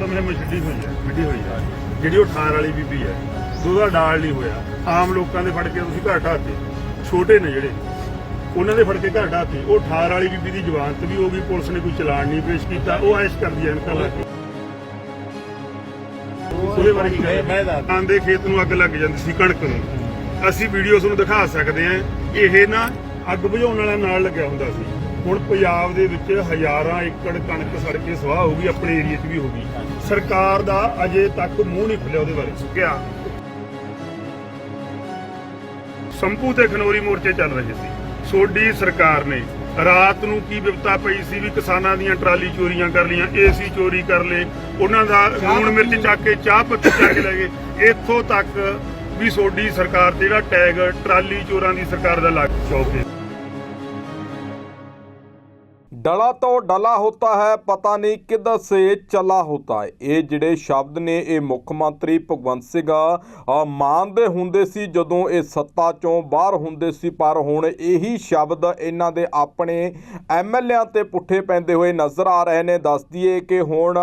ਤਾਂ ਮੇਰੇ ਮੈਂ ਛੱਡੀ ਹੋਈ ਹੈ ਵਿੱਢੀ ਹੋਈ ਹੈ। ਜਿਹੜੀ ਉਹ ਠਾਰ ਵਾਲੀ ਬੀਬੀ ਹੈ ਉਹਦਾ ਡਾਲ ਨਹੀਂ ਹੋਇਆ। ਆਮ ਲੋਕਾਂ ਦੇ ਫੜ ਕੇ ਤੁਸੀਂ ਘਰ ਢਾਤੇ ਛੋਟੇ ਨੇ ਜਿਹੜੇ। ਉਹਨਾਂ ਦੇ ਫੜ ਕੇ ਘਰ ਢਾਤੇ ਉਹ ਠਾਰ ਵਾਲੀ ਬੀਬੀ ਦੀ ਜ਼ਮਾਨਤ ਵੀ ਹੋ ਗਈ ਪੁਲਿਸ ਨੇ ਕੋਈ ਚਲਾਨ ਨਹੀਂ ਪੇਸ਼ ਕੀਤਾ। ਉਹ ਐਸ਼ ਕਰਦੀ ਹੈ ਇਨਕਾ ਲਾ ਕੇ ਉਹਦੇ ਬਾਰੇ ਕੀ ਕਹਿੰਦੇ ਆਂਦੇ ਖੇਤ ਨੂੰ ਅੱਗ ਲੱਗ ਜਾਂਦੀ ਸੀ ਕਣਕ ਨੂੰ। ਅਸੀਂ ਵੀਡੀਓ ਤੁਹਾਨੂੰ ਦਿਖਾ ਸਕਦੇ ਹਾਂ। ਇਹ ਨਾ ਅੱਗ ਬੁਝਾਉਣ ਵਾਲਾ ਨਾਲ ਲੱਗਿਆ ਹੁੰਦਾ ਸੀ। ਹੁਣ ਪੰਜਾਬ ਦੇ ਵਿੱਚ ਹਜ਼ਾਰਾਂ ਏਕੜ ਕਣਕ ਸੜ ਕੇ ਸਵਾਹ ਹੋ ਗਈ ਆਪਣੇ ਏਰੀਆ 'ਚ ਵੀ ਹੋ ਗਈ। ਸਰਕਾਰ ਦਾ ਅਜੇ ਤੱਕ ਮੂੰਹ ਨਹੀਂ ਖੁੱਲਿਆ ਉਹਦੇ ਬਾਰੇ। ਕਿਹਾ ਸੰਭੂ ਤੇ ਖਨੋਰੀ ਮੋਰਚੇ ਚੱਲ ਰਹੇ ਸੀ। ਸੋਡੀ ਸਰਕਾਰ ਨੇ ਰਾਤ ਨੂੰ ਕੀ ਵਿਪਤਾ ਪਈ ਸੀ ਵੀ ਕਿਸਾਨਾਂ ਦੀਆਂ ਟਰਾਲੀ ਚੋਰੀਆਂ ਕਰ ਲੀਆਂ ਏਸੀ ਚੋਰੀ ਕਰ ਲਏ ਉਹਨਾਂ ਦਾ ਲੂਣ ਮਿਰਚ ਚੱਕ ਕੇ ਚਾਹ ਪੱਤੀ ਚੱਕ ਕੇ ਲੈ ਗਏ। ਇੱਥੋਂ ਤੱਕ ਵੀ ਸੋਡੀ ਸਰਕਾਰ ਤੇ ਜਿਹੜਾ ਟੈਗ ਟਰਾਲੀ ਚੋਰਾਂ ਦੀ ਸਰਕਾਰ ਦਾ ਲੱਗ ਚੌਕੇ। ਡਲਾ ਤੋਂ ਡਲਾ ਹੁੰਦਾ ਹੈ ਪਤਾ ਨਹੀਂ ਕਿੱਧਰ ਸੇ ਚਲਾ ਹੁੰਦਾ ਹੈ। ਇਹ ਜਿਹੜੇ ਸ਼ਬਦ ਨੇ ਇਹ ਮੁੱਖ ਮੰਤਰੀ ਭਗਵੰਤ ਸਿੰਘ ਅ, ਮਾਨਦੇ ਹੁੰਦੇ ਸੀ ਜਦੋਂ ਇਹ ਸੱਤਾ ਚੋਂ ਬਾਹਰ ਹੁੰਦੇ ਸੀ ਪਰ ਹੁਣ ਇਹੀ ਸ਼ਬਦ ਇਹਨਾਂ ਦੇ ਆਪਣੇ ਐਮਐਲਏਆਂ ਤੇ ਪੁੱਠੇ ਪੈਂਦੇ ਹੋਏ ਨਜ਼ਰ ਆ ਰਹੇ ਨੇ। ਦੱਸ ਦਈਏ ਕਿ ਹੁਣ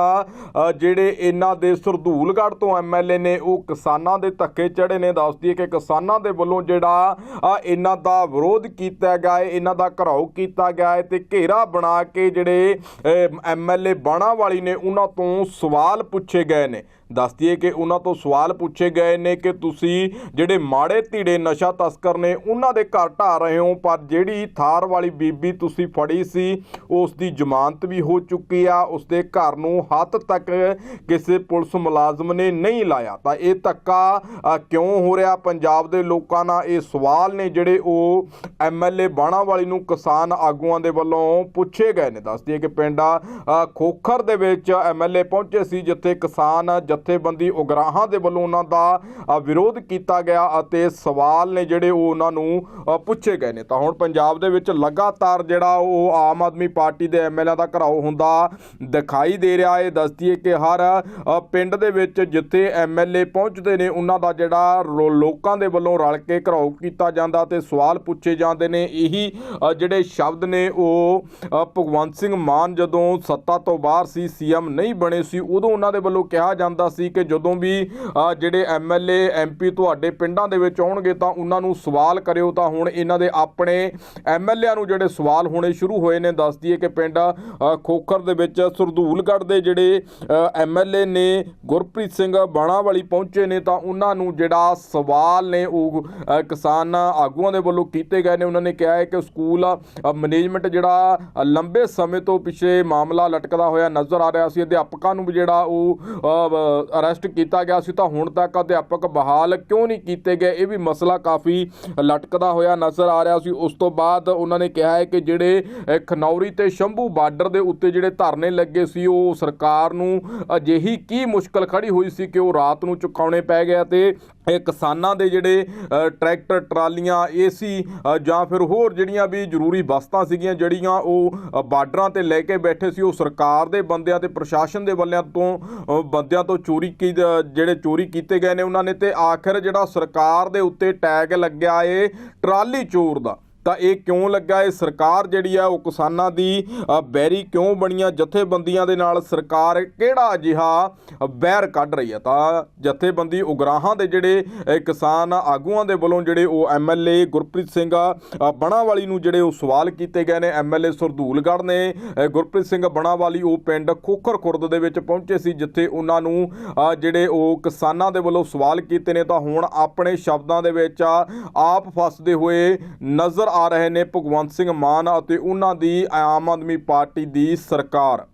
ਜਿਹੜੇ ਇਹਨਾਂ ਦੇ ਸਰਦੂਲਗੜ੍ਹ ਤੋਂ ਐਮਐਲਏ ਨੇ ਉਹ ਕਿਸਾਨਾਂ ਦੇ ਧੱਕੇ ਚੜੇ ਨੇ। ਦੱਸ ਦਈਏ ਕਿ ਕਿਸਾਨਾਂ ਦੇ ਵੱਲੋਂ ਜਿਹੜਾ ਇਹਨਾਂ ਦਾ ਵਿਰੋਧ ਕੀਤਾ ਗਿਆ ਹੈ ਇਹਨਾਂ ਦਾ ਘਰਾਓ ਕੀਤਾ ਗਿਆ ਹੈ ਤੇ ਘੇਰਾ ਬਣਾ ਕੇ ਜਿਹੜੇ ਐਮਐਲਏ ਬਾਣਾ ਵਾਲੀ ਨੇ ਉਹਨਾਂ ਤੋਂ ਸਵਾਲ ਪੁੱਛੇ ਗਏ ਨੇ। ਦੱਸ ਦਈਏ ਕਿ ਉਹਨਾਂ ਤੋਂ ਸਵਾਲ ਪੁੱਛੇ ਗਏ ਨੇ ਕਿ ਤੁਸੀਂ ਜਿਹੜੇ ਮਾੜੇ ਧੀੜੇ ਨਸ਼ਾ ਤਸਕਰ ਨੇ, ਉਹਨਾਂ ਦੇ ਘਰ ਢਾ ਰਹੇ ਹੋ, ਪਰ ਜਿਹੜੀ ਥਾਰ ਵਾਲੀ ਬੀਬੀ ਤੁਸੀਂ ਫੜੀ ਸੀ, ਉਸ ਦੀ ਜ਼ਮਾਨਤ ਵੀ ਹੋ ਚੁੱਕੀ ਆ, ਉਸ ਦੇ ਘਰ ਨੂੰ ਹੱਥ ਤੱਕ ਕਿਸੇ ਪੁਲਿਸ ਮੁਲਾਜ਼ਮ ਨੇ ਨਹੀਂ ਲਾਇਆ। ਤਾਂ ਇਹ ਧੱਕਾ ਕਿਉਂ ਹੋ ਰਿਹਾ? ਪੰਜਾਬ ਦੇ ਲੋਕਾਂ ਨਾਲ ਇਹ ਸਵਾਲ ਨੇ ਜਿਹੜੇ ਉਹ ਐਮਐਲਏ ਬਾਣਾ ਵਾਲੀ ਨੂੰ ਕਿਸਾਨ ਆਗੂਆਂ ਦੇ ਵੱਲੋਂ ਪੁੱਛੇ ਗਏ ਨੇ। ਦੱਸ ਦਈਏ ਕਿ ਪਿੰਡ ਖੋਖਰ ਦੇ ਵਿੱਚ ਐਮਐਲਏ ਪਹੁੰਚੇ ਸੀ, ਜਿੱਥੇ ਕਿਸਾਨ ਜਥੇਬੰਦੀ ਉਗਰਾਹਾਂ ਦੇ ਵੱਲੋਂ ਉਹਨਾਂ ਦਾ ਵਿਰੋਧ ਕੀਤਾ ਗਿਆ ਅਤੇ ਸਵਾਲ ਨੇ ਜਿਹੜੇ ਉਹ ਉਹਨਾਂ ਨੂੰ ਪੁੱਛੇ ਗਏ ਨੇ। ਤਾਂ ਹੁਣ ਪੰਜਾਬ ਦੇ ਵਿੱਚ ਲਗਾਤਾਰ ਜਿਹੜਾ ਉਹ ਆਮ ਆਦਮੀ ਪਾਰਟੀ ਦੇ ਐਮਐਲਏ ਦਾ ਘਰਾਓ ਹੁੰਦਾ ਦਿਖਾਈ ਦੇ ਰਿਹਾ। ਹੈ ਦੱਸਦੀ ਹੈ ਕਿ ਹਰ ਪਿੰਡ ਦੇ ਵਿੱਚ ਜਿੱਥੇ ਐਮਐਲਏ ਪਹੁੰਚਦੇ ਨੇ, ਉਹਨਾਂ ਦਾ ਜਿਹੜਾ ਰੋ- ਲੋਕਾਂ ਦੇ ਵੱਲੋਂ ਰਲ ਕੇ ਘਰਾਓ ਕੀਤਾ ਜਾਂਦਾ ਤੇ ਸਵਾਲ ਪੁੱਛੇ ਜਾਂਦੇ ਨੇ। ਇਹੀ ਜਿਹੜੇ ਸ਼ਬਦ ਨੇ ਉਹ ਭਗਵੰਤ ਸਿੰਘ ਮਾਨ ਜਦੋਂ ਸੱਤਾ ਤੋਂ ਬਾਹਰ ਸੀ, ਸੀਐਮ ਨਹੀਂ ਬਣੇ ਸੀ, ਉਦੋਂ ਉਹਨਾਂ ਦੇ ਵੱਲੋਂ ਕਿਹਾ ਜਾਂਦਾ ਸੀ ਕਿ ਜਦੋਂ ਵੀ ਅ, ਜਿਹੜੇ ਐਮਐਲਏ ਐਮਪੀ ਤੁਹਾਡੇ ਪਿੰਡਾਂ ਦੇ ਵਿੱਚ ਆਉਣਗੇ ਤਾਂ ਉਹਨਾਂ ਨੂੰ ਸਵਾਲ ਕਰਿਓ। ਤਾਂ ਹੁਣ ਇਹਨਾਂ ਦੇ ਆਪਣੇ ਐਮਐਲਏਆਂ ਨੂੰ ਜਿਹੜੇ ਸਵਾਲ ਹੋਣੇ ਸ਼ੁਰੂ ਹੋਏ ਨੇ ਦੱਸ ਦਈਏ ਕਿ ਪਿੰਡ ਖੋਖਰ ਦੇ ਵਿੱਚ ਸਰਦੂਲਗੜ੍ਹ ਦੇ ਜਿਹੜੇ ਐਮਐਲਏ ਨੇ ਗੁਰਪ੍ਰੀਤ ਸਿੰਘ ਬਾਣਾਵਾਲੀ ਪਹੁੰਚੇ ਨੇ ਤਾਂ ਉਹਨਾਂ ਨੂੰ ਜਿਹੜਾ ਸਵਾਲ ਨੇ ਉਹ ਕਿਸਾਨ ਆਗੂਆਂ ਦੇ ਵੱਲੋਂ ਕੀਤੇ ਗਏ ਨੇ। ਉਹਨਾਂ ਨੇ ਕਿਹਾ ਹੈ ਕਿ ਸਕੂਲ ਮੈਨੇਜਮੈਂਟ ਜਿਹੜਾ ਲੰਬੇ ਸਮੇਂ ਤੋਂ ਪਿੱਛੇ ਮਾਮਲਾ ਲਟਕਦਾ ਹੋਇਆ ਨਜ਼ਰ ਆ ਰਿਹਾ ਸੀ। ਅਧਿਆਪਕਾਂ ਨੂੰ ਵੀ ਜਿਹੜਾ ਉਹ ਅਰੈਸਟ ਕੀਤਾ ਗਿਆ ਸੀ ਤਾਂ ਹੁਣ ਤੱਕ ਅਧਿਆਪਕ ਬਹਾਲ ਕਿਉਂ ਨਹੀਂ ਕੀਤੇ ਗਏ? ਇਹ ਵੀ ਮਸਲਾ ਕਾਫੀ ਲਟਕਦਾ ਹੋਇਆ ਨਜ਼ਰ ਆ ਰਿਹਾ ਸੀ। ਉਸ ਤੋਂ ਬਾਅਦ ਉਹਨਾਂ ਨੇ ਕਿਹਾ ਹੈ ਕਿ ਜਿਹੜੇ ਖਨੌਰੀ ਤੇ ਸ਼ੰਭੂ ਬਾਰਡਰ ਦੇ ਉੱਤੇ ਜਿਹੜੇ ਧਰਨੇ ਲੱਗੇ ਸੀ, ਉਹ ਸਰਕਾਰ ਨੂੰ ਅਜਿਹੀ ਕੀ ਮੁਸ਼ਕਲ ਖੜੀ ਹੋਈ ਸੀ ਕਿ ਉਹ ਰਾਤ ਨੂੰ ਚੁਕਾਉਣੇ ਪੈ ਗਿਆ ਤੇ ਇਹ ਕਿਸਾਨਾਂ ਦੇ ਜਿਹੜੇ ਟਰੈਕਟਰ ਟਰਾਲੀਆਂ ਏਸੀ ਜਾਂ ਫਿਰ ਹੋਰ ਜਿਹੜੀਆਂ ਵੀ ਜ਼ਰੂਰੀ ਵਸਤਾਂ ਸੀਗੀਆਂ ਜਿਹੜੀਆਂ ਉਹ ਅ, ਬਾਰਡਰਾਂ ਤੇ ਲੈ ਕੇ ਬੈਠੇ ਸੀ ਉਹ ਸਰਕਾਰ ਦੇ ਬੰਦਿਆਂ ਤੇ ਪ੍ਰਸ਼ਾਸਨ ਦੇ ਵੱਲਿਆਂ ਤੋਂ ਬੰਦਿਆਂ ਤੋਂ ਚੋਰੀ ਕੀ ਜਿਹੜੇ ਚੋਰੀ ਕੀਤੇ ਗਏ ਨੇ ਉਹਨਾਂ ਨੇ ਤੇ ਆਖਿਰ ਜਿਹੜਾ ਸਰਕਾਰ ਦੇ ਉੱਤੇ ਟੈਗ ਲੱਗਿਆ ਏ ਟਰਾਲੀ ਚੋਰ ਦਾ। ਤਾਂ ਇਹ ਕਿਉਂ ਲੱਗਾ? ਇਹ ਸਰਕਾਰ ਜਿਹੜੀ ਆ, ਉਹ ਕਿਸਾਨਾਂ ਦੀ ਬੈਰੀ ਕਿਉਂ ਬਣੀਆਂ? ਜਥੇਬੰਦੀਆਂ ਦੇ ਨਾਲ ਸਰਕਾਰ ਕਿਹੜਾ ਅਜਿਹਾ ਬੈਰ ਕੱਢ ਰਹੀ ਹੈ ਤਾਂ ਜਥੇਬੰਦੀ ਉਗਰਾਹਾਂ ਦੇ ਜਿਹੜੇ ਕਿਸਾਨ ਆਗੂਆਂ ਦੇ ਵੱਲੋਂ ਜਿਹੜੇ ਉਹ ਐਮਐਲਏ ਗੁਰਪ੍ਰੀਤ ਸਿੰਘ ਬਣਾਵਾਲੀ ਨੂੰ ਜਿਹੜੇ ਉਹ ਸਵਾਲ ਕੀਤੇ ਗਏ ਨੇ। ਐਮਐਲਏ ਸਰਦੂਲਗੜ੍ਹ ਨੇ ਗੁਰਪ੍ਰੀਤ ਸਿੰਘ ਬਣਾਵਾਲੀ ਉਹ ਪਿੰਡ ਖੋਖਰ ਖੁਰਦ ਦੇ ਵਿੱਚ ਪਹੁੰਚੇ ਸੀ, ਜਿੱਥੇ ਉਹਨਾਂ ਨੂੰ ਜਿਹੜੇ ਉਹ ਕਿਸਾਨਾਂ ਦੇ ਵੱਲੋਂ ਸਵਾਲ ਕੀਤੇ ਨੇ। ਤਾਂ ਹੁਣ ਆਪਣੇ ਸ਼ਬਦਾਂ ਦੇ ਵਿੱਚ ਆਪ ਫਸਦੇ ਹੋਏ ਨਜ਼ਰ ਆ ਰਹੇ ਨੇ ਭਗਵੰਤ ਸਿੰਘ ਮਾਨ ਅਤੇ ਉਹਨਾਂ ਦੀ ਆਮ ਆਦਮੀ ਪਾਰਟੀ ਦੀ ਸਰਕਾਰ।